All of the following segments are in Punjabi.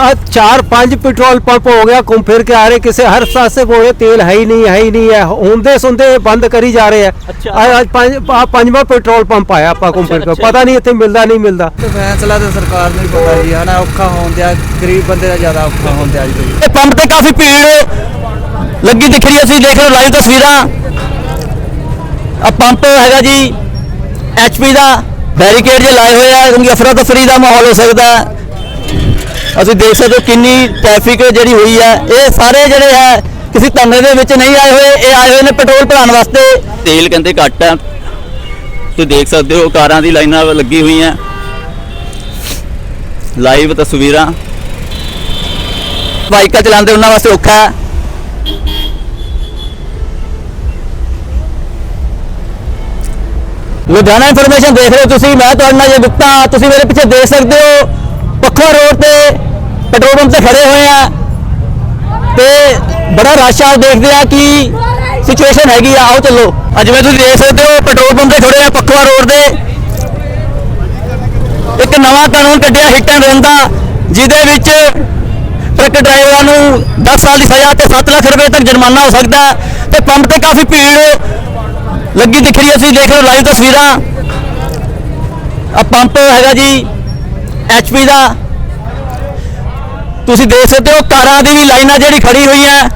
आज चार पांच पेट्रोल पंप हो गया घूम फिर के आ रहे किसी हर पासे को ये तेल है ही नहीं है ही नहीं है होंदे सुनते बंद करी जा रहे हैं अच्छा। आज आज पंज आ पंजवा पेट्रोल पंप आया आपा घूम फिर के अच्छा। पता नहीं इतने मिलता नहीं मिलता ਤੇ ਫੈਸਲਾ ਤੇ ਸਰਕਾਰ ਨੂੰ ਹੀ ਪਤਾ ਜੀ ਹਨਾ ਔਖਾ ਹੋਣ ਦਿਆ ਗਰੀਬ ਬੰਦੇ ਦਾ ਜ਼ਿਆਦਾ ਔਖਾ ਹੋਣ ਦਿਆ ਜੀ ਇਹ ਪੰਪ ਤੇ ਕਾਫੀ ਭੀੜ ਲੱਗੀ ਦਿਖ ਰਹੀ ਹੈ ਤੁਸੀਂ ਦੇਖ ਰਹੇ ਹੋ ਲਾਈਵ ਤਸਵੀਰਾਂ ਆ ਪੰਪ ਹੈਗਾ ਜੀ ਐਚਪੀ ਦਾ ਬੈਰੀਕੇਡ ਜੇ ਲਾਏ ਹੋਏ ਆ ਕਿਉਂਕਿ ਅਫਰਾ ਤਫਰੀ ਦਾ ਮਾਹੌਲ ਹੋ ਸਕਦਾ ਹੈ ਅਸੀਂ ਦੇਖ ਸਕਦੇ ਹੋ ਕਿੰਨੀ ਟ੍ਰੈਫਿਕ ਜਿਹੜੀ ਹੋਈ ਹੈ। ਇਹ ਸਾਰੇ ਜਿਹੜੇ ਹੈ ਕਿਸੇ ਧਰਨੇ ਦੇ ਵਿੱਚ ਨਹੀਂ ਆਏ ਹੋਏ ਇਹ ਆਏ ਹੋਏ ਨੇ ਪੈਟਰੋਲ ਭਰਾਉਣ ਵਾਸਤੇ। ਤੇਲ ਕਹਿੰਦੇ ਘੱਟ ਹੈ। ਤੁਸੀਂ ਦੇਖ ਸਕਦੇ ਹੋ ਕਾਰਾਂ ਦੀ ਲਾਈਨਾਂ ਲੱਗੀ ਹੋਈਆਂ। ਲਾਈਵ ਤਸਵੀਰਾਂ। ਬਾਈਕਾਂ ਚਲਾਉਂਦੇ ਉਹਨਾਂ ਵਾਸਤੇ ਔਖਾ ਹੈ। ਲੁਧਿਆਣਾ ਇਨਫੋਰਮੇਸ਼ਨ ਦੇਖ ਰਹੇ ਹੋ ਤੁਸੀਂ ਮੈਂ ਤੁਹਾਡੇ ਨਾਲ ਜੇ ਗੁਪਤਾ। ਤੁਸੀਂ ਮੇਰੇ ਪਿੱਛੇ ਦੇਖ ਸਕਦੇ ਹੋ ਪੱਖਾ ਰੋਡ ਤੇ ਪੈਟਰੋਲ ਪੰਪ ਤੇ ਖੜੇ ਹੋਏ ਆ ਤੇ ਬੜਾ ਰਸ਼ ਆ ਦੇਖਦੇ ਆ ਕਿ ਸਿਚੁਏਸ਼ਨ ਹੈਗੀ ਆ। ਆਓ ਚੱਲੋ। ਅੱਜ ਜਿਵੇਂ ਤੁਸੀਂ ਦੇਖ ਸਕਦੇ ਹੋ, ਪੈਟਰੋਲ ਪੰਪ ਤੇ ਖੜੇ ਆ ਪੱਖਾ ਰੋਡ ਤੇ। ਇੱਕ ਨਵਾਂ ਕਾਨੂੰਨ ਕੱਢਿਆ ਹਿੱਟ ਐਂਡ ਰਨ ਦਾ, ਜਿਹਦੇ ਵਿੱਚ ਟਰੱਕ ਡਰਾਈਵਰਾਂ ਨੂੰ 10 ਸਾਲ ਦੀ ਸਜ਼ਾ ਤੇ 7 ਲੱਖ ਰੁਪਏ ਤੱਕ ਜੁਰਮਾਨਾ ਹੋ ਸਕਦਾ ਹੈ। ਤੇ ਪੰਪ ਤੇ ਕਾਫੀ ਭੀੜ ਲੱਗੀ ਦਿਖ ਰਹੀ ਹੈ। ਤੁਸੀਂ ਦੇਖ ਰਹੇ ਹੋ ਲਾਈਵ ਤਸਵੀਰਾਂ। ਆ ਪੰਪ ਹੈਗਾ ਜੀ, ਐਚਪੀ ਦਾ। ਤੁਸੀਂ ਦੇਖ ਸਕਦੇ ਹੋ ਕਾਰਾਂ ਦੀ ਵੀ ਲਾਈਨਾਂ ਜਿਹੜੀ ਖੜੀ ਹੋਈ ਹੈ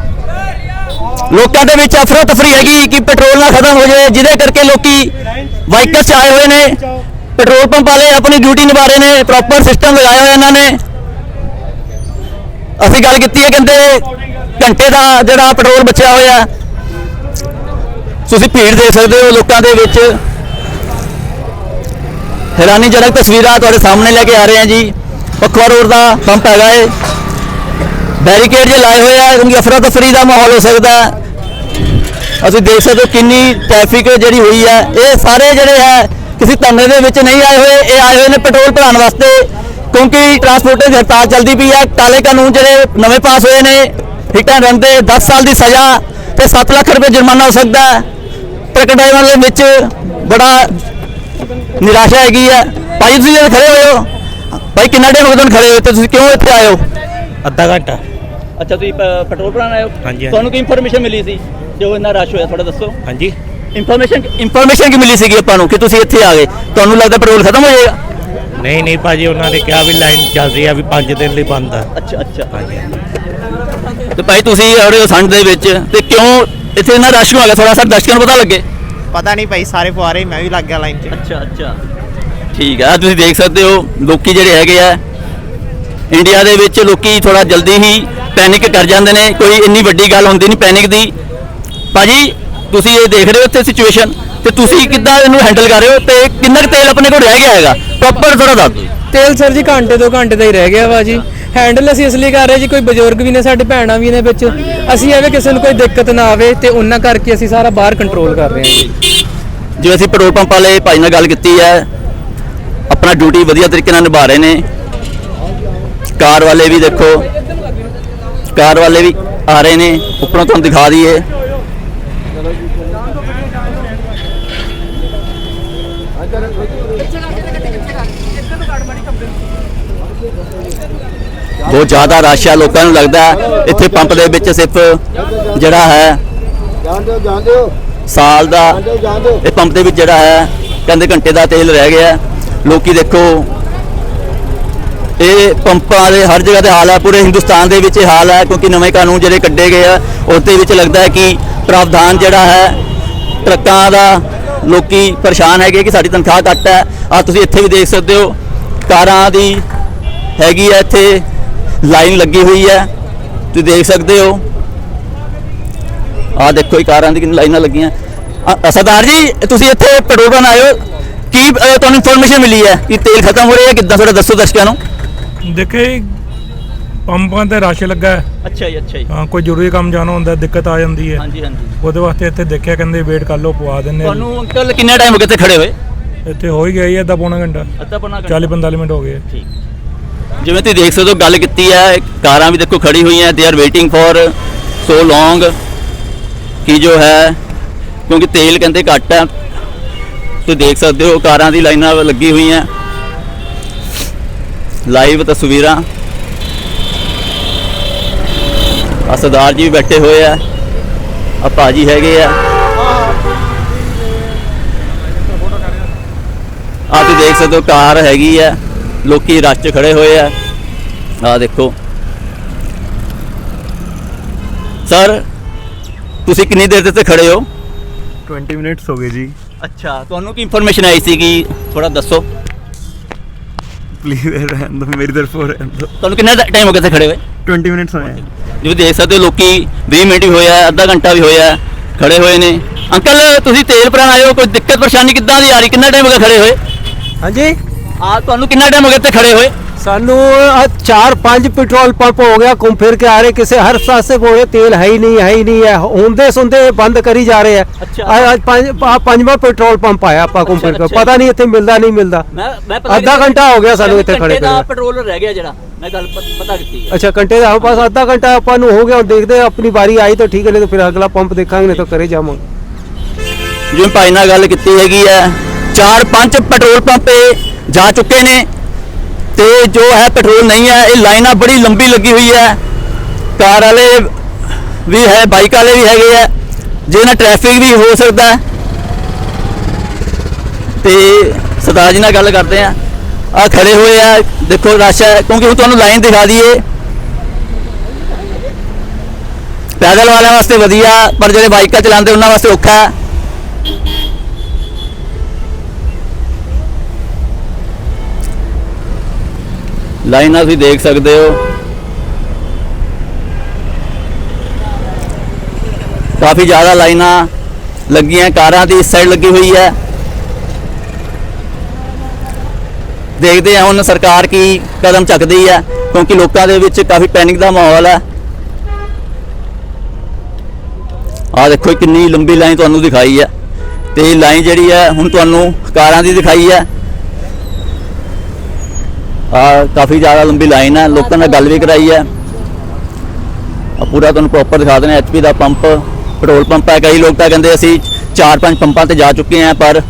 ਲੋਕਾਂ ਦੇ ਵਿੱਚ ਅਫਰਾ ਤਫਰੀ ਹੈਗੀ ਕਿ ਪੈਟਰੋਲ ਨਾ ਖਤਮ ਹੋ ਜਾਏ, ਜਿਹਦੇ ਕਰਕੇ ਲੋਕੀ ਵਾਹੀਕਲ 'ਚ ਆਏ ਹੋਏ ਨੇ। ਪੈਟਰੋਲ ਪੰਪ ਵਾਲੇ ਆਪਣੀ ਡਿਊਟੀ ਨਿਭਾ ਰਹੇ ਨੇ ਪ੍ਰੋਪਰ ਸਿਸਟਮ ਲਗਾਇਆ ਹੋਇਆ ਇਹਨਾਂ ਨੇ। ਅਸੀਂ ਗੱਲ ਕੀਤੀ ਹੈ, ਕਹਿੰਦੇ ਘੰਟੇ ਦਾ ਜਿਹੜਾ ਪੈਟਰੋਲ ਬਚਿਆ ਹੋਇਆ। ਤੁਸੀਂ ਭੀੜ ਦੇਖ ਸਕਦੇ ਹੋ ਲੋਕਾਂ ਦੇ ਵਿੱਚ। ਹੈਰਾਨੀਜਨਕ ਤਸਵੀਰਾਂ ਤੁਹਾਡੇ ਸਾਹਮਣੇ ਲੈ ਕੇ ਆ ਰਹੇ ਹਾਂ ਜੀ। ਪੱਖਵਾ ਰੋਡ ਦਾ ਪੰਪ ਹੈਗਾ ਏ। ਬੈਰੀਕੇਡ ਜੇ ਲਾਏ ਹੋਏ ਆ, ਕਿਉਂਕਿ ਅਫਰਾ ਤਫਰੀ ਦਾ ਮਾਹੌਲ ਹੋ ਸਕਦਾ ਅਸੀਂ ਦੇਖ ਸਕਦੇ ਹੋ ਕਿੰਨੀ ਟ੍ਰੈਫਿਕ ਜਿਹੜੀ ਹੋਈ ਹੈ। ਇਹ ਸਾਰੇ ਜਿਹੜੇ ਹੈ, ਕਿਸੇ ਧਰਨੇ ਦੇ ਵਿੱਚ ਨਹੀਂ ਆਏ ਹੋਏ। ਇਹ ਆਏ ਹੋਏ ਨੇ ਪੈਟਰੋਲ ਭਰਾਉਣ ਵਾਸਤੇ, ਕਿਉਂਕਿ ਟਰਾਂਸਪੋਰਟਰ ਦੀ ਹੜਤਾਲ ਚੱਲਦੀ ਪਈ ਹੈ। ਕਾਲੇ ਕਾਨੂੰਨ ਜਿਹੜੇ ਨਵੇਂ ਪਾਸ ਹੋਏ ਨੇ, ਹਿੱਟ ਐਂਡ ਰਨ ਦੇ 10 ਸਾਲ ਦੀ ਸਜ਼ਾ ਤੇ 7 ਲੱਖ ਰੁਪਏ ਜੁਰਮਾਨਾ ਹੋ ਸਕਦਾ ਹੈ। ਟਰੱਕ ਡਰਾਈਵਰਾਂ ਦੇ ਵਿੱਚ ਬੜਾ ਨਿਰਾਸ਼ਾ ਹੈਗੀ ਹੈ। ਭਾਈ ਤੁਸੀਂ ਇੱਥੇ ਖੜੇ ਹੋਏ ਹੋ? ਭਾਈ, ਕਿੰਨਾ ਟਾਈਮ ਹੋ ਖੜੇ ਹੋਏ ਤੇ ਤੁਸੀਂ ਕਿਉਂ ਇੱਥੇ ਆਏ ਹੋ? ਅੱਧਾ ਘੰਟਾ। ਅੱਛਾ ਤੁਸੀਂ ਪੈਟਰੋਲ ਭਰਾਉਣ ਆਏ ਹੋ? ਹਾਂਜੀ, ਹਾਂਜੀ। ਤੁਹਾਨੂੰ ਕੀ ਇਨਫੋਰਮੇਸ਼ਨ ਮਿਲੀ ਸੀ? ਜੋ ਇੰਨਾ ਰਸ਼ ਹੋਇਆ ਥੋੜਾ ਦੱਸੋ। ਹਾਂਜੀ। ਇਨਫੋਰਮੇਸ਼ਨ ਇਨਫੋਰਮੇਸ਼ਨ ਕੀ ਮਿਲੀ ਸੀਗੀ ਆਪਾਂ ਨੂੰ ਕਿ ਤੁਸੀਂ ਇੱਥੇ ਆ ਗਏ? ਤੁਹਾਨੂੰ ਲੱਗਦਾ ਪੈਟਰੋਲ ਖਤਮ ਹੋ ਜਾਏਗਾ? ਨਹੀਂ ਨਹੀਂ ਭਾਜੀ ਉਹਨਾਂ ਨੇ ਕਿਹਾ ਵੀ ਲਾਈਨ ਚੱਲ ਰਹੀ ਆ ਵੀ 5 ਦਿਨ ਲਈ ਬੰਦ ਆ। ਅੱਛਾ ਅੱਛਾ। ਹਾਂਜੀ ਤੇ ਭਾਈ ਤੁਸੀਂ ਆ ਰਹੇ ਹੋ ਸੰਡ ਦੇ ਵਿੱਚ ਤੇ ਕਿਉਂ ਇੱਥੇ ਇੰਨਾ ਰਸ਼ ਕਿਉਂ ਆ? ਗਿਆ ਥੋੜਾ ਸਾ ਦਰਸ਼ਕਾਂ ਨੂੰ ਪਤਾ ਲੱਗੇ। ਪਤਾ ਨਹੀਂ ਭਾਈ ਸਾਰੇ ਫੁਆਰੇ ਮੈਂ ਵੀ ਲੱਗ ਗਿਆ ਲਾਈਨ 'ਚ। ਅੱਛਾ ਅੱਛਾ। ਠੀਕ ਹੈ ਤੁਸੀਂ ਦੇਖ ਸਕਦੇ ਹੋ ਲੋਕੀ ਜਿਹੜੇ ਹੈਗੇ ਆ ਇੰਡੀਆ ਦੇ ਵਿੱਚ ਲੋਕੀ ਥੋੜਾ ਜਲਦੀ ਹੀ ਪੈਨਿਕ ਕਰ ਜਾਂਦੇ ਨੇ ਕੋਈ ਇੰਨੀ ਵੱਡੀ ਗੱਲ ਹੁੰਦੀ ਨਹੀਂ ਪੈਨਿਕ ਦੀ। ਭਾਜੀ ਤੁਸੀਂ ਇਹ ਦੇਖ ਰਹੇ ਹੋ ਇੱਥੇ ਸਿਚੁਏਸ਼ਨ ਤੇ ਤੁਸੀਂ ਕਿੱਦਾਂ ਇਹਨੂੰ ਹੈਂਡਲ ਕਰ ਰਹੇ ਹੋ? ਤੇ ਕਿੰਨਾ ਕੁ ਤੇਲ ਆਪਣੇ ਕੋਲ ਰਹਿ ਗਿਆ ਹੈਗਾ? ਪ੍ਰੋਪਰ ਥੋੜਾ ਦੱਸ ਦਿਓ। ਤੇਲ ਸਰ ਜੀ ਘੰਟੇ ਦੋ ਘੰਟੇ ਦਾ ਹੀ ਰਹਿ ਗਿਆ ਵਾ ਜੀ। ਹੈਂਡਲ ਅਸੀਂ ਇਸ ਲਈ ਕਰ ਰਹੇ ਜੀ ਕੋਈ ਬਜ਼ੁਰਗ ਵੀ ਨੇ ਸਾਡੇ ਭੈਣਾਂ ਵੀ ਨੇ ਵਿੱਚ। ਅਸੀਂ ਐਵੇਂ ਕਿਸੇ ਨੂੰ ਕੋਈ ਦਿੱਕਤ ਨਾ ਆਵੇ ਤੇ ਉਹਨਾਂ ਕਰਕੇ ਅਸੀਂ ਸਾਰਾ ਬਾਹਰ ਕੰਟਰੋਲ ਕਰ ਰਹੇ ਹਾਂ ਜੀ। ਜਿਵੇਂ ਅਸੀਂ ਪੈਟਰੋਲ ਪੰਪ ਵਾਲੇ ਭਾਈ ਨਾਲ ਗੱਲ ਕੀਤੀ ਹੈ ਆਪਣਾ ਡਿਊਟੀ ਵਧੀਆ ਤਰੀਕੇ ਨਾਲ ਨਿਭਾ ਰਹੇ ਨੇ। ਕਾਰ ਵਾਲੇ ਵੀ ਦੇਖੋ। ਕਾਰ ਵਾਲੇ ਵੀ ਆ ਰਹੇ ਨੇ। ਉੱਪਰੋਂ ਤੁਹਾਨੂੰ ਦਿਖਾ ਦਈਏ। ਬਹੁਤ ਜ਼ਿਆਦਾ ਰਸ਼ ਹੈ ਲੋਕਾਂ ਨੂੰ ਲੱਗਦਾ ਇੱਥੇ ਪੰਪ ਦੇ ਵਿੱਚ ਸਿਰਫ ਜਿਹੜਾ ਹੈ ਸਾਲ ਦਾ ਇਹ ਪੰਪ ਦੇ ਵਿੱਚ ਜਿਹੜਾ ਹੈ ਕਹਿੰਦੇ ਘੰਟੇ ਦਾ ਤੇਲ ਰਹਿ ਗਿਆ। ਲੋਕੀ ਦੇਖੋ ਇਹ ਪੰਪਾਂ ਦੇ ਹਰ ਜਗ੍ਹਾ ਤੇ ਹਾਲ ਹੈ, ਪੂਰੇ ਹਿੰਦੁਸਤਾਨ ਦੇ ਵਿੱਚ ਇਹ ਹਾਲ ਹੈ, ਕਿਉਂਕਿ ਨਵੇਂ ਕਾਨੂੰਨ ਜਿਹੜੇ ਕੱਢੇ ਗਏ ਆ ਉਸ ਦੇ ਵਿੱਚ ਲੱਗਦਾ ਹੈ ਕਿ ਪ੍ਰਾਵਧਾਨ ਜਿਹੜਾ ਹੈ, ਟਰੱਕਾਂ ਦਾ ਲੋਕੀ ਪਰੇਸ਼ਾਨ ਹੈਗੇ ਕਿ ਸਾਡੀ ਤਨਖਾਹ ਘੱਟ ਹੈ। ਆ ਤੁਸੀਂ ਇੱਥੇ ਵੀ ਦੇਖ ਸਕਦੇ ਹੋ, ਕਾਰਾਂ ਦੀ ਹੈਗੀ ਹੈ ਇੱਥੇ, ਲਾਈਨ ਲੱਗੀ ਹੋਈ ਹੈ। ਤੁਸੀਂ ਦੇਖ ਸਕਦੇ ਹੋ। ਆ ਦੇਖੋ ਇਹ ਕਾਰਾਂ ਦੀ ਕਿੰਨੀ ਲਾਈਨਾਂ ਲੱਗੀਆਂ। ਸਰਦਾਰ ਜੀ, ਤੁਸੀਂ ਇੱਥੇ ਪੈਟਰੋਲ ਪਾਉਣ ਆਏ ਹੋ। ਕੀ ਤੁਹਾਨੂੰ ਇਨਫੋਰਮੇਸ਼ਨ ਮਿਲੀ ਹੈ ਕਿ ਤੇਲ ਖਤਮ ਹੋ ਰਿਹਾ ਹੈ? ਕਿੱਦਾਂ? ਥੋੜਾ ਦੱਸੋ ਦਰਸ਼ਕਾਂ ਨੂੰ। ਦੇਖੇ ਪੰਪਾਂ ਤੇ ਰਸ਼ ਲੱਗਾ ਹੈ। ਅੱਛਾ ਜੀ ਅੱਛਾ ਜੀ। ਹਾਂ ਕੋਈ ਜ਼ਰੂਰੀ ਕੰਮ ਜਾਣਾ ਹੁੰਦਾ ਦਿੱਕਤ ਆ ਜਾਂਦੀ ਹੈ। ਹਾਂਜੀ ਹਾਂਜੀ। ਉਹਦੇ ਵਾਸਤੇ ਇੱਥੇ ਦੇਖਿਆ ਕਹਿੰਦੇ ਵੇਟ ਕਰ ਲਓ ਪਵਾ ਦਿੰਨੇ ਆ। ਤੁਹਾਨੂੰ ਅੰਕਲ ਕਿੰਨਾ ਟਾਈਮ ਹੋ ਗਿਆ ਇੱਥੇ ਖੜੇ ਹੋਏ? ਇੱਥੇ ਹੋ ਹੀ ਗਿਆ ਜੀ ਅੱਧਾ ਪੌਣਾ ਘੰਟਾ। ਅੱਧਾ ਪੌਣਾ 40 45 ਮਿੰਟ ਹੋ ਗਏ। ਠੀਕ। ਜਿਵੇਂ ਤੁਸੀਂ ਦੇਖ ਸਕਦੇ ਹੋ ਗੱਲ ਕੀਤੀ ਹੈ ਕਾਰਾਂ ਵੀ ਦੇਖੋ ਖੜੀ ਹੋਈਆਂ they are waiting for so long ਕਿ ਜੋ ਹੈ ਕਿਉਂਕਿ ਤੇਲ ਕਹਿੰਦੇ ਘੱਟ ਹੈ। ਤੁਸੀਂ ਦੇਖ ਸਕਦੇ ਹੋ ਕਾਰਾਂ ਦੀ ਲਾਈਨਾਂ ਲੱਗੀ ਹੋਈਆਂ। ਲਾਈਵ ਤਸਵੀਰਾਂ। ਆ ਸਰਦਾਰ ਜੀ ਵੀ ਬੈਠੇ ਹੋਏ ਆ। ਆ ਭਾਜੀ ਹੈਗੇ ਆ। ਆ ਤੁਸੀਂ ਦੇਖ ਸਕਦੇ ਹੋ ਕਾਰ ਹੈਗੀ ਆ। ਲੋਕੀ ਰਸ਼ 'ਚ ਖੜੇ ਹੋਏ ਆ। ਆ ਦੇਖੋ। ਸਰ ਤੁਸੀਂ ਕਿੰਨੀ ਦੇਰ ਤੇ ਖੜੇ ਹੋ? 20 ਮਿੰਟਸ ਹੋ ਗਏ ਜੀ। ਅੱਛਾ ਤੁਹਾਨੂੰ ਕੀ ਇਨਫੋਰਮੇਸ਼ਨ ਆਈ ਸੀ ਕਿ ਥੋੜਾ ਦੱਸੋ? ਪਲੀਜ਼ ਰਹਿਣ ਦੋ ਮੇਰੀ ਤਰਫੋਂ ਰਹਿਣ ਦੋ ਤੁਹਾਨੂੰ ਕਿੰਨਾ ਟਾਈਮ ਹੋ ਗਿਆ ਇੱਥੇ ਖੜੇ ਹੋਏ? 20 ਮਿੰਟਸ ਹੋਏ ਜਿਵੇਂ ਦੇਖ ਸਕਦੇ ਹੋ ਲੋਕੀ 20 ਮਿੰਟ ਵੀ ਹੋਇਆ ਅੱਧਾ ਘੰਟਾ ਵੀ ਹੋਇਆ ਖੜੇ ਹੋਏ ਨੇ। ਅੰਕਲ ਤੁਸੀਂ ਤੇਲ ਭਰਾਣ ਆਏ ਹੋ ਕੋਈ ਦਿੱਕਤ ਪਰੇਸ਼ਾਨੀ ਕਿੱਦਾਂ ਦੀ ਆ ਰਹੀ? ਕਿੰਨਾ ਟਾਈਮ ਹੋ ਗਿਆ ਖੜੇ ਹੋਏ? ਹਾਂਜੀ। ਆ ਤੁਹਾਨੂੰ ਕਿੰਨਾ ਟਾਈਮ ਹੋ ਗਿਆ ਇੱਥੇ ਖੜੇ ਹੋਏ? ਸਾਨੂੰ ਚਾਰ ਪੰਜ ਪੈਟਰੋਲ ਪੰਪ ਹੋ ਗਿਆ ਘੁੰਮ ਫਿਰ ਕੇ ਆ ਰਹੇ ਕਿਸੇ ਹਰ ਪਾਸੇ ਕੋਲੇ ਤੇਲ ਹੈ ਹੀ ਨਹੀਂ ਹੈ ਹੀ ਨਹੀਂ ਹੈ। ਹੁੰਦੇ ਸੁੰਦੇ ਬੰਦ ਕਰੀ ਜਾ ਰਹੇ ਆ ਅੱਜ ਪੰਜ ਪੰਜਵਾਂ ਪੈਟਰੋਲ ਪੰਪ ਆਇਆ ਆਪਾਂ ਘੁੰਮ ਫਿਰ ਕੇ। ਪਤਾ ਨਹੀਂ ਇੱਥੇ ਮਿਲਦਾ ਨਹੀਂ ਮਿਲਦਾ। ਮੈਂ ਮੈਂ ਅੱਧਾ ਘੰਟਾ ਹੋ ਗਿਆ ਸਾਨੂੰ ਇੱਥੇ ਖੜੇ ਦਾ ਖੜੇ ਪੈਟਰੋਲ ਰਹਿ ਗਿਆ ਜਿਹੜਾ ਮੈਂ ਗੱਲ ਪਤਾ ਕੀਤੀ ਹੈ। ਅੱਛਾ ਘੰਟੇ ਦਾ ਬਸ ਅੱਧਾ ਘੰਟਾ ਆਪਾਂ ਨੂੰ ਹੋ ਗਿਆ ਹੁਣ ਦੇਖਦੇ ਆਪਣੀ ਵਾਰੀ ਆਈ ਤਾਂ ਠੀਕ ਹੈ ਨਹੀਂ ਤਾਂ ਫਿਰ ਅਗਲਾ ਪੰਪ ਦੇਖਾਂਗੇ ਨਹੀਂ ਤਾਂ ਕਰੇ ਜਾਵਾਂਗੇ। ਜਿਵੇਂ ਭਾਈ ਨਾਲ ਗੱਲ ਕੀਤੀ ਹੈਗੀ ਹੈ ਚਾਰ ਪੰਜ ਪੈਟਰੋਲ ਪੰਪ ਜਾ ਚੁੱਕੇ ਨੇ ਤੇ ਜੋ ਹੈ ਪੈਟਰੋਲ ਨਹੀਂ ਹੈ, ਇਹ ਲਾਈਨਾਂ ਬੜੀ ਲੰਬੀ ਲੱਗੀ ਹੋਈ ਹੈ। ਕਾਰ ਵਾਲੇ ਵੀ ਹੈ ਬਾਈਕ ਵਾਲੇ ਵੀ ਹੈਗੇ ਆ ਜਿਹਦੇ ਨਾਲ ਟ੍ਰੈਫਿਕ ਵੀ ਹੋ ਸਕਦਾ ਹੈ। ਤੇ ਸਰਦਾਰ ਜੀ ਨਾਲ ਗੱਲ ਕਰਦੇ ਆ ਆ ਖੜੇ ਹੋਏ ਆ, ਦੇਖੋ ਰਸ਼ ਹੈ, ਕਿਉਂਕਿ ਹੁਣ ਤੁਹਾਨੂੰ ਲਾਈਨ ਦਿਖਾ ਦਈਏ। ਪੈਦਲ ਵਾਲਿਆਂ ਵਾਸਤੇ ਵਧੀਆ, ਪਰ ਜਿਹੜੇ ਬਾਈਕਾਂ ਚਲਾਉਂਦੇ, ਉਹਨਾਂ ਵਾਸਤੇ ਔਖਾ ਹੈ। ਲਾਈਨਾਂ ਤੁਸੀਂ ਦੇਖ ਸਕਦੇ ਹੋ। ਕਾਫੀ ਜ਼ਿਆਦਾ ਲਾਈਨਾਂ ਲੱਗੀਆਂ, ਕਾਰਾਂ ਦੀ ਇਸ ਸਾਈਡ ਲੱਗੀ ਹੋਈ ਹੈ। ਦੇਖਦੇ ਹਾਂ ਹੁਣ ਸਰਕਾਰ ਕੀ ਕਦਮ ਚੱਕਦੀ ਹੈ, ਕਿਉਂਕਿ ਲੋਕਾਂ ਦੇ ਵਿੱਚ ਕਾਫੀ ਪੈਨਿਕ ਦਾ ਮਾਹੌਲ ਹੈ। ਆਹ ਦੇਖੋ ਕਿੰਨੀ ਲੰਬੀ ਲਾਈਨ ਤੁਹਾਨੂੰ ਦਿਖਾਈ ਹੈ। ਤੇ ਇਹ ਲਾਈਨ ਜਿਹੜੀ ਹੈ, ਹੁਣ ਤੁਹਾਨੂੰ ਕਾਰਾਂ ਦੀ ਦਿਖਾਈ ਹੈ। ਕਾਫੀ ਜ਼ਿਆਦਾ ਲੰਬੀ ਲਾਈਨ ਹੈ, ਲੋਕਾਂ ਨਾਲ ਗੱਲ ਵੀ ਕਰਾਈ ਹੈ। ਪੂਰਾ ਤੁਹਾਨੂੰ ਪ੍ਰੋਪਰ ਦਿਖਾ ਦੇਣਾ ਐਚਪੀ ਦਾ ਪੰਪ ਪੈਟਰੋਲ ਪੰਪ ਹੈ, ਕਈ ਲੋਕ ਤਾਂ ਕਹਿੰਦੇ ਅਸੀਂ ਚਾਰ ਪੰਜ ਪੰਪਾਂ ਤੇ ਜਾ ਚੁੱਕੇ ਹਾਂ, ਪਰ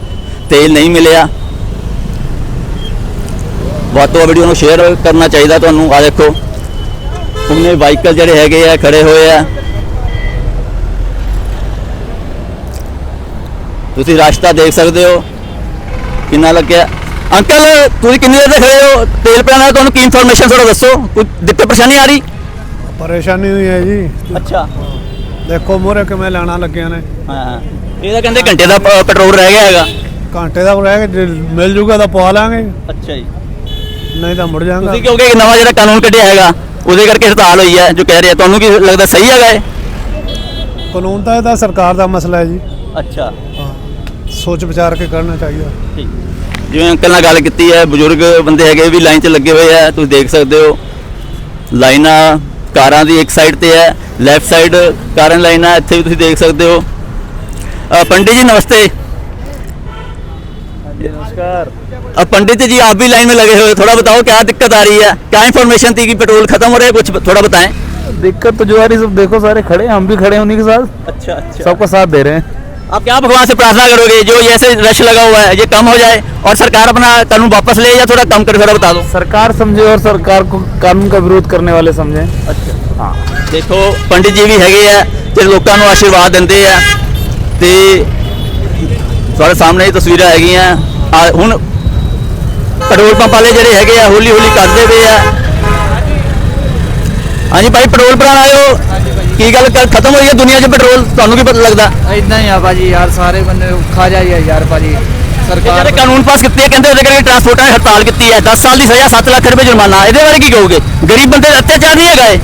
ਤੇਲ ਨਹੀਂ ਮਿਲਿਆ। ਵੱਧ ਤੋਂ ਵੱਧ ਵੀਡੀਓ ਨੂੰ ਸ਼ੇਅਰ ਕਰਨਾ ਚਾਹੀਦਾ ਤੁਹਾਨੂੰ। ਆ ਦੇਖੋ ਉਹਨੇ ਵਾਹੀਕਲ ਜਿਹੜੇ ਹੈਗੇ ਆ, ਖੜੇ ਹੋਏ ਆ। ਤੁਸੀਂ ਰਸਤਾ ਦੇਖ ਸਕਦੇ ਹੋ, ਕਿੰਨਾ ਲੱਗਿਆ। ਅੰਕਲ ਤੁਸੀਂ ਕਿੰਨੀ ਦੇਰ ਦੇ ਖੜੇ ਹੋ? ਤੇਲ ਪੈਣਾ ਤੁਹਾਨੂੰ ਕੀ ਇਨਫੋਰਮੇਸ਼ਨ ਥੋੜਾ ਦੱਸੋ? ਕੋਈ ਦਿੱਕਤ ਪਰੇਸ਼ਾਨੀ ਆ ਰਹੀ? ਪਰੇਸ਼ਾਨੀ ਹੋਈ ਹੈ ਜੀ। ਅੱਛਾ। ਦੇਖੋ ਮੋਰੇ ਕਿਵੇਂ ਲੈਣਾ ਲੱਗਿਆ ਨੇ। ਹਾਂ ਹਾਂ। ਇਹ ਤਾਂ ਕਹਿੰਦੇ ਘੰਟੇ ਦਾ ਪੈਟਰੋਲ ਰਹਿ ਗਿਆ ਹੈਗਾ। ਘੰਟੇ ਦਾ ਰਹਿ ਗਿਆ ਮਿਲ ਜੂਗਾ ਤਾਂ ਪਵਾ ਲਾਂਗੇ। ਅੱਛਾ ਜੀ। ਨਹੀਂ ਤਾਂ ਮੁੜ ਜਾਾਂਗਾ ਤੁਸੀਂ ਕਿਉਂਕਿ ਇੱਕ ਨਵਾਂ ਜਿਹੜਾ ਕਾਨੂੰਨ ਕੱਢਿਆ ਹੈਗਾ ਉਹਦੇ ਕਰਕੇ ਹੜਤਾਲ ਹੋਈ ਹੈ ਜੋ ਕਹਿ ਰਹੇ। ਤੁਹਾਨੂੰ ਕੀ ਲੱਗਦਾ ਸਹੀ ਹੈਗਾ ਇਹ? ਕਾਨੂੰਨ ਤਾਂ ਇਹਦਾ ਸਰਕਾਰ ਦਾ ਮਸਲਾ ਹੈ ਜੀ। ਅੱਛਾ। ਸੋਚ ਵਿਚਾਰ ਕੇ ਕਰਨਾ ਚਾਹੀਦਾ। ਠੀਕ। ਜਿਵੇਂ ਅੰਕਲ ਨਾਲ ਗੱਲ ਕੀਤੀ ਹੈ ਬਜ਼ੁਰਗ ਬੰਦੇ ਹੈਗੇ ਵੀ ਲਾਈਨ 'ਚ ਲੱਗੇ ਹੋਏ ਆ ਤੁਸੀਂ ਦੇਖ ਸਕਦੇ ਹੋ ਲਾਈਨਾਂ ਕਾਰਾਂ ਦੀ ਇੱਕ ਸਾਈਡ ਤੇ ਹੈ ਲੈਫਟ ਸਾਈਡ ਕਾਰਾਂ ਲਾਈਨਾਂ ਇੱਥੇ ਵੀ ਤੁਸੀਂ ਦੇਖ ਸਕਦੇ ਹੋ ਅ, पंडित जी नमस्ते नमस्कार अब पंडित जी आप भी लाइन में लगे हुए हो थोड़ा बताओ क्या दिक्कत आ रही है क्या इन्फॉर्मेशन थी कि पेट्रोल खत्म हो रहा है कुछ थोड़ा बताएं दिक्कत तो जो आ रही सब देखो सारे खड़े हैं, हम भी खड़े हैं उन्हीं के साथ अच्छा अच्छा सबका साथ दे रहे हैं आप क्या भगवान से प्रार्थना करोगे जो ये ऐसे रश लगा हुआ है ये कम हो जाए और सरकार अपना कानून वापस ले या थोड़ा कम करे थोड़ा बता दो सरकार समझे और सरकार को कानून का विरोध करने वाले समझे ਦੇਖੋ ਪੰਡਿਤ ਜੀ ਵੀ ਹੈਗੇ ਆ ਜਿਹੜੇ ਲੋਕਾਂ ਨੂੰ ਆਸ਼ੀਰਵਾਦ ਦਿੰਦੇ ਆ ਤੇ ਤੁਹਾਡੇ ਸਾਹਮਣੇ ਇਹ ਤਸਵੀਰਾਂ ਹੈਗੀਆਂ ਆ ਹੁਣ ਪੈਟਰੋਲ ਪੰਪ ਵਾਲੇ ਜਿਹੜੇ ਹੈਗੇ ਆ ਹੌਲੀ ਹੌਲੀ ਕਰਦੇ ਪਏ ਆ ਹਾਂਜੀ ਭਾਈ ਪੈਟਰੋਲ ਭਰਾਣ ਆਇਓ ਕੀ ਗੱਲ ਕ- ਖਤਮ ਹੋਈ ਹੈ ਦੁਨੀਆ 'ਚ ਪੈਟਰੋਲ? ਤੁਹਾਨੂੰ ਕੀ ਪਤਾ ਲੱਗਦਾ? ਇਦਾਂ ਹੀ ਆ ਭਾਜੀ ਯਾਰ ਸਾਰੇ ਬੰਦੇ ਔਖਾ ਜਾਈਏ ਯਾਰ ਭਾਜੀ। ਸਰਕਾਰ ਜਿਹੜੇ ਕਾਨੂੰਨ ਪਾਸ ਕੀਤੇ ਆ, ਕਹਿੰਦੇ ਉਹਦੇ ਕਰਕੇ ਟਰਾਂਸਪੋਰਟਾਂ ਨੇ ਹੜਤਾਲ ਕੀਤੀ ਹੈ। 10 ਸਾਲ ਦੀ ਸਜ਼ਾ 7 ਲੱਖ ਰੁਪਏ ਜੁਰਮਾਨਾ। ਇਹਦੇ ਬਾਰੇ ਕੀ ਕਹੋਗੇ? ਗਰੀਬ ਬੰਦੇ ਦਾ ਅਤਿਆਚਾਰ ਨਹੀਂ ਹੈਗਾ ਇਹ?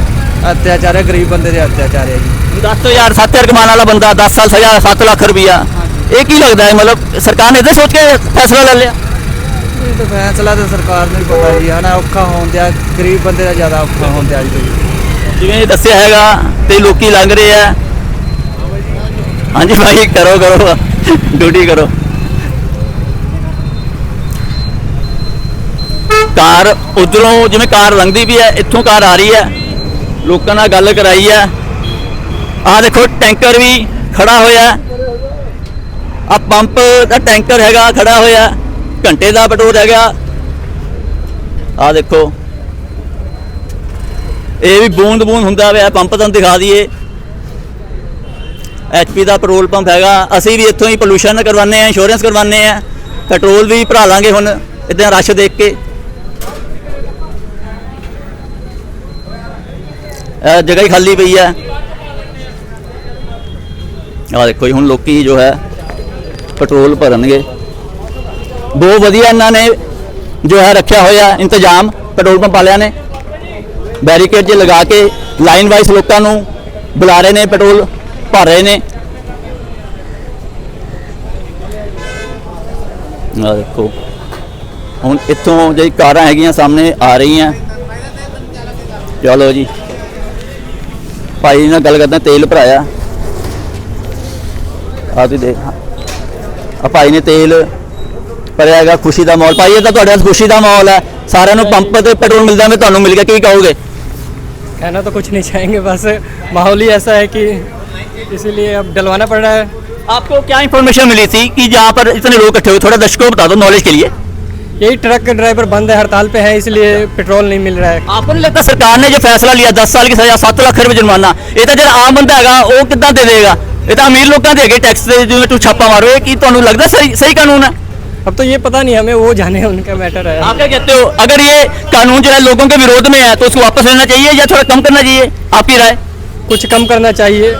ਅਤਿਆਚਾਰ ਹੈ ਗਰੀਬ ਬੰਦੇ ਦੇ ਅਤਿਆਚਾਰ ਹੈ ਜੀ। 10000 7000 ਕਮਾਉਣ ਵਾਲਾ ਬੰਦਾ 10 ਸਾਲ ਸਜ਼ਾ 7 ਲੱਖ ਰੁਪਈਆ। ਇਹ ਕੀ ਲੱਗਦਾ ਹੈ? ਮਤਲਬ ਸਰਕਾਰ ਨੇ ਇਹਦੇ ਸੋਚ ਕੇ ਫੈਸਲਾ ਲੈ ਲਿਆ? ਇਹ ਤਾਂ ਫੈਸਲਾ ਤਾਂ ਸਰਕਾਰ ਨੂੰ ਹੀ ਪਤਾ ਜੀ ਹਨਾ ਔਖਾ ਹੋਣ ਦਿਆ ਗਰੀਬ ਬੰਦੇ ਦਾ ਜ਼ਿਆਦਾ ਔਖਾ ਹੋਣ ਦਿਆ ਜੀ। ਜਿਵੇਂ ਦੱਸਿਆ ਹੈਗਾ, ਤੇ ਲੋਕੀ ਲੰਘ ਰਹੇ ਆ। ਹਾਂਜੀ ਭਾਈ, ਕਰੋ ਕਰੋ ਡਿਊਟੀ ਕਰੋ। ਕਾਰ ਉਧਰੋਂ ਜਿਵੇਂ ਕਾਰ ਲੰਘਦੀ ਵੀ ਹੈ, ਇੱਥੋਂ ਕਾਰ ਆ ਰਹੀ ਹੈ। ਲੋਕਾਂ ਨਾਲ ਗੱਲ ਕਰਾਈ ਹੈ। ਆਹ ਦੇਖੋ, ਟੈਂਕਰ ਵੀ ਖੜਾ ਹੋਇਆ। ਆ ਪੰਪ ਦਾ ਟੈਂਕਰ ਹੈਗਾ, ਖੜਾ ਹੋਇਆ। ਘੰਟੇ ਦਾ ਪੈਟਰੋਲ ਹੈਗਾ। ਆਹ ਦੇਖੋ। ਇਹ ਵੀ ਬੂੰਦ ਬੂੰਦ ਹੁੰਦਾ ਪਿਆ, ਪੰਪ ਤੁਹਾਨੂੰ ਦਿਖਾ ਦਈਏ। ਐਚਪੀ ਦਾ ਪੈਟਰੋਲ ਪੰਪ ਹੈਗਾ, ਅਸੀਂ ਵੀ ਇੱਥੋਂ ਹੀ ਪੋਲੂਸ਼ਨ ਕਰਵਾਉਂਦੇ ਆ ਇੰਸ਼ੋਰੈਂਸ ਕਰਵਾਉਂਦੇ ਆ ਪੈਟਰੋਲ ਵੀ ਭਰਾ ਲਾਂਗੇ ਹੁਣ, ਇਦਾਂ ਰਸ਼ ਦੇਖ ਕੇ। ਇਹ ਜਗ੍ਹਾ ਹੀ ਖਾਲੀ ਪਈ ਹੈ ਆ ਦੇਖੋ ਜੀ, ਹੁਣ ਲੋਕੀ ਜੋ ਹੈ, ਪੈਟਰੋਲ ਭਰਨਗੇ। ਬਹੁਤ ਵਧੀਆ ਇਹਨਾਂ ਨੇ ਜੋ ਹੈ ਰੱਖਿਆ ਹੋਇਆ ਇੰਤਜ਼ਾਮ ਪੈਟਰੋਲ ਪੰਪ ਵਾਲਿਆਂ ਨੇ। ਬੈਰੀਕੇਡ ਜੇ ਲਗਾ ਕੇ ਲਾਈਨ ਵਾਈਜ਼ ਲੋਕਾਂ ਨੂੰ ਬੁਲਾ ਰਹੇ ਨੇ ਪੈਟਰੋਲ ਭਰ ਰਹੇ ਨੇ। ਆ ਦੇਖੋ, ਹੁਣ ਇੱਥੋਂ ਜਿਹੜੀ ਕਾਰਾਂ ਹੈਗੀਆਂ ਸਾਹਮਣੇ ਆ ਰਹੀਆਂ। ਚਲੋ ਜੀ। ਭਾਈ ਨਾਲ ਗੱਲ ਕਰਦਾ, ਤੇਲ ਭਰਾਇਆ। ਆ ਤੁਸੀਂ ਦੇਖ ਆ ਭਾਈ ਨੇ ਤੇਲ ਭਰਿਆ ਹੈਗਾ, ਖੁਸ਼ੀ ਦਾ ਮਾਹੌਲ। ਭਾਈ, ਇਹ ਤਾਂ ਤੁਹਾਡੇ ਨਾਲ ਖੁਸ਼ੀ ਦਾ ਮਾਹੌਲ ਹੈ। ਸਾਰਿਆਂ ਨੂੰ ਪੰਪ ਤੇ ਪੈਟਰੋਲ ਮਿਲਦਾ, ਮੈਂ ਤੁਹਾਨੂੰ ਮਿਲ ਗਿਆ, ਕੀ ਕਹੋਗੇ? कहना तो कुछ नहीं चाहेंगे बस माहौल ही ऐसा है कि इसीलिए अब डलवाना पड़ रहा है आपको क्या इन्फॉर्मेशन मिली थी कि जहाँ पर इतने लोग इकट्ठे हुए थोड़ा दर्शकों को बता दो नॉलेज के लिए यही ट्रक के ड्राइवर बंद है हड़ताल पे है इसलिए पेट्रोल नहीं मिल रहा है आपको नहीं लगता सरकार ने जो फैसला लिया 10 साल की सजा 7 ਲੱਖ ਰੁਪਏ ਜੁਰਮਾਨਾ ਇਹ ਤਾਂ ਜਿਹੜਾ ਆਮ ਬੰਦਾ ਹੈਗਾ ਉਹ ਕਿੱਦਾਂ ਦੇ ਦੇਗਾ ਇਹ ਤਾਂ ਅਮੀਰ ਲੋਕਾਂ ਦੇ ਹੈਗੇ ਟੈਕਸ ਦੇ ਜਿਵੇਂ ਤੂੰ ਛਾਪਾ ਮਾਰੋ ਇਹ ਕੀ ਤੁਹਾਨੂੰ ਲੱਗਦਾ ਸਹੀ ਸਹੀ ਕਾਨੂੰਨ है अब तो ये पता नहीं हमें वो जाने उनका मैटर है। आप क्या कहते हो? अगर ये कानून जो है लोगों के विरोध में है तो उसको वापस लेना चाहिए या थोड़ा कम करना चाहिए? आपकी राय? कुछ कम करना चाहिए।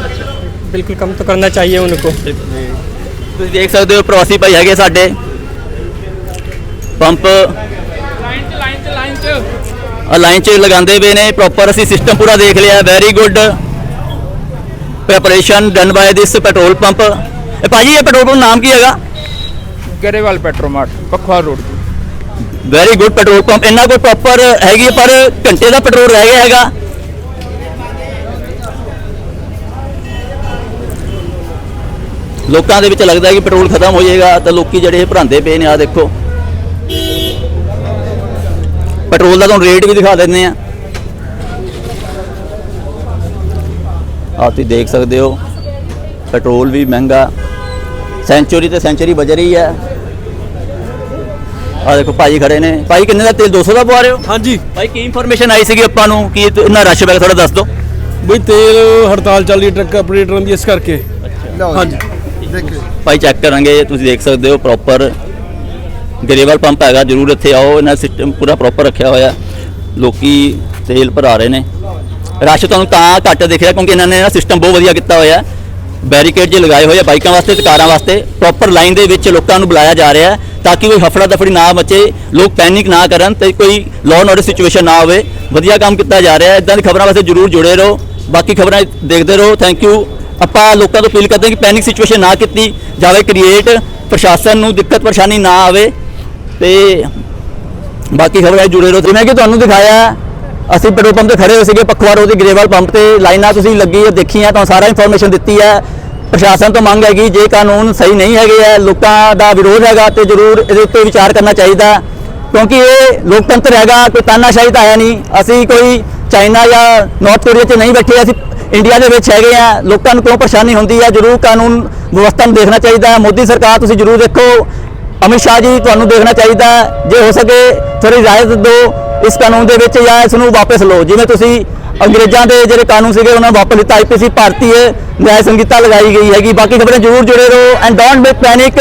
बिल्कुल कम तो करना चाहिए उनको। ਤੁਸੀਂ ਦੇਖ ਸਕਦੇ ਹੋ ਪ੍ਰਵਾਸੀ ਭਾਈ ਹੈਗੇ ਸਾਡੇ ਪੰਪ ਲਾਈਨ ਚ ਲਾਈਨ ਚ ਲਾਈਨ ਚ ਲਾਈਨ ਚ ਲਗਾਉਂਦੇ ਪਏ ਨੇ ਪ੍ਰੋਪਰ ਅਸੀਂ ਸਿਸਟਮ ਪੂਰਾ ਦੇਖ ਲਿਆ very good preparation done by this petrol pump ਭਾਜੀ Grewal Petromart Pakhowal road very good petrol pump ਇੰਨਾ ਕੋਲ ਪ੍ਰੋਪਰ ਹੈਗੀ ਹੈ, ਪਰ ਘੰਟੇ ਦਾ ਪੈਟਰੋਲ ਰਹਿ ਗਿਆ ਹੈਗਾ। ਲੋਕਾਂ ਦੇ ਵਿੱਚ ਲੱਗਦਾ ਹੈ ਕਿ ਪੈਟਰੋਲ ਖਤਮ ਹੋ ਜਾਏਗਾ ਤਾਂ ਲੋਕੀ ਜਿਹੜੇ ਭਰਾਂਦੇ ਪਏ ਨੇ ਆ ਦੇਖੋ। ਪੈਟਰੋਲ ਦਾ ਤੁਹਾਨੂੰ ਰੇਟ ਵੀ ਦਿਖਾ ਦਿੰਦੇ ਆ ਆ ਤੁਸੀਂ ਦੇਖ ਸਕਦੇ ਹੋ ਪੈਟਰੋਲ ਵੀ ਮਹਿੰਗਾ। ਸੈਂਚੁਰੀ ਤੇ ਸੈਂਚੁਰੀ ਵੱਜ ਰਹੀ ਹੈ। ਆ ਦੇਖੋ ਭਾਈ ਖੜੇ ਨੇ। ਭਾਈ ਕਿੰਨੇ ਦਾ ਤੇਲ? 200 ਦਾ ਪਵਾ ਰਹੇ ਹੋ? ਹਾਂਜੀ। ਭਾਈ ਕੀ ਇਨਫੋਰਮੇਸ਼ਨ ਆਈ ਸੀਗੀ ਆਪਾਂ ਨੂੰ? ਕਿ ਇੰਨਾ ਰਸ਼ ਬੈਗ ਥੋੜਾ ਦੱਸ ਦਿਓ। ਬਈ ਤੇਲ ਹੜਤਾਲ ਚੱਲ ਰਹੀ ਟਰੱਕ ਆਪਰੇਟਰਾਂ ਦੀ ਇਸ ਕਰਕੇ। ਹਾਂਜੀ। ਭਾਈ ਚੈੱਕ ਕਰਾਂਗੇ ਤੁਸੀਂ ਦੇਖ ਸਕਦੇ ਹੋ ਪ੍ਰੋਪਰ ਗਰੇਵਾਲ ਪੰਪ ਹੈਗਾ ਜਰੂਰ ਇੱਥੇ ਆਓ ਇਹਨਾਂ ਸਿਸਟਮ ਪੂਰਾ ਪ੍ਰੋਪਰ ਰੱਖਿਆ ਹੋਇਆ। ਲੋਕੀ ਤੇਲ ਭਰਾ ਰਹੇ ਨੇ। ਰਸ਼ ਤੁਹਾਨੂੰ ਤਾਂ ਘੱਟ ਦਿਖ ਰਿਹਾ ਕਿਉਂਕਿ ਇਹਨਾਂ ਨੇ ਨਾ ਸਿਸਟਮ ਬਹੁਤ ਵਧੀਆ ਕੀਤਾ ਹੋਇਆ। ਬੈਰੀਕੇਡ ਜੇ ਲਗਾਏ ਹੋਏ ਆ ਬਾਈਕਾਂ ਵਾਸਤੇ ਤੇ ਕਾਰਾਂ ਵਾਸਤੇ ਪ੍ਰੋਪਰ ਲਾਈਨ ਦੇ ਵਿੱਚ ਲੋਕਾਂ ਨੂੰ ਬੁਲਾਇਆ ਜਾ ਰਿਹਾ ਹੈ ਤਾਂ ਕਿ ਕੋਈ ਹਫੜਾ ਦਫੜੀ ਨਾ ਮਚੇ, ਲੋਕ ਪੈਨਿਕ ਨਾ ਕਰਨ ਤੇ ਕੋਈ ਲਾਅ ਐਂਡ ਆਰਡਰ ਸਿਚੁਏਸ਼ਨ ਨਾ ਹੋਵੇ। ਵਧੀਆ ਕੰਮ ਕੀਤਾ ਜਾ ਰਿਹਾ ਹੈ ਇਦਾਂ ਦੀ ਖਬਰਾਂ ਵਾਸਤੇ ਜਰੂਰ ਜੁੜੇ ਰਹੋ। ਬਾਕੀ ਖਬਰਾਂ ਦੇਖਦੇ ਰਹੋ। ਥੈਂਕ ਯੂ ਆਪਾਂ ਲੋਕਾਂ ਤੋਂ ਅਪੀਲ ਕਰਦੇ ਹਾਂ ਕਿ ਪੈਨਿਕ ਸਿਚੁਏਸ਼ਨ ਨਾ ਕੀਤੀ ਜਾਵੇ ਕ੍ਰੀਏਟ ਪ੍ਰਸ਼ਾਸਨ ਨੂੰ ਦਿੱਕਤ ਪਰੇਸ਼ਾਨੀ ਨਾ ਆਵੇ ਤੇ ਬਾਕੀ ਖਬਰਾਂ 'ਚ ਜੁੜੇ ਰਹੋ। ਜਿਵੇਂ ਕਿ ਤੁਹਾਨੂੰ ਦਿਖਾਇਆ ਅਸੀਂ ਪੈਟਰੋਲ ਪੰਪ ਤੇ ਖੜੇ ਹੋਏ ਸੀਗੇ ਪਖਵਾਰ ਰੋਡ ਗਰੇਵਾਲ ਪੰਪ ਤੇ ਲਾਈਨਾਂ ਤੁਸੀਂ ਲੱਗੀ ਹੈ ਦੇਖੀਆਂ ਤੁਹਾਨੂੰ ਸਾਰਾ ਇਨਫੋਰਮੇਸ਼ਨ ਦਿੱਤੀ ਹੈ। ਪ੍ਰਸ਼ਾਸਨ ਤੋਂ ਮੰਗ ਹੈਗੀ ਜੇ ਕਾਨੂੰਨ ਸਹੀ ਨਹੀਂ ਹੈਗੇ ਹੈ ਲੋਕਾਂ ਦਾ ਵਿਰੋਧ ਹੈਗਾ ਤੇ ਜ਼ਰੂਰ ਇਹਦੇ ਉੱਤੇ ਵਿਚਾਰ ਕਰਨਾ ਚਾਹੀਦਾ ਕਿਉਂਕਿ ਇਹ ਲੋਕਤੰਤਰ ਹੈਗਾ, ਕੋਈ ਤਾਨਾਸ਼ਾਹੀ ਤਾਂ ਹੈ ਨਹੀਂ। ਅਸੀਂ ਕੋਈ ਚਾਈਨਾ ਜਾਂ ਨਾਰਥ ਕੋਰੀਆ 'ਚ ਨਹੀਂ ਬੈਠੇ, ਅਸੀਂ ਇੰਡੀਆ ਦੇ ਵਿੱਚ ਹੈਗੇ ਆ। ਲੋਕਾਂ ਨੂੰ ਕਿਉਂ ਪਰੇਸ਼ਾਨੀ ਹੁੰਦੀ ਹੈ? ਜ਼ਰੂਰ ਕਾਨੂੰਨ ਵਿਵਸਥਾ ਨੂੰ ਦੇਖਣਾ ਚਾਹੀਦਾ ਮੋਦੀ ਸਰਕਾਰ ਤੁਸੀਂ ਜ਼ਰੂਰ ਦੇਖੋ। ਅਮਿਤ ਸ਼ਾਹ ਜੀ ਤੁਹਾਨੂੰ ਦੇਖਣਾ ਚਾਹੀਦਾ ਜੇ ਹੋ ਸਕੇ ਥੋੜੀ ਰਾਇਤ ਦਿਓ। ਇਸ ਕਾਨੂੰਨ ਦੇ ਵਿੱਚ ਜਾਂ ਇਸ ਨੂੰ ਵਾਪਸ ਲਓ। ਜਿਵੇਂ ਤੁਸੀਂ ਅੰਗਰੇਜ਼ਾਂ ਦੇ ਜਿਹੜੇ ਕਾਨੂੰਨ ਸੀਗੇ, ਉਹਨਾਂ ਨੂੰ ਵਾਪਸ ਲਿੱਤਾ। ਆਈਪੀਸੀ ਭਾਰਤੀ ਨਿਆਇ ਸੰਹਿਤਾ ਲਗਾਈ ਗਈ ਹੈਗੀ। ਬਾਕੀ ਖਬਰਾਂ ਜ਼ਰੂਰ ਜੁੜੇ ਰਹੋ। And don't B panic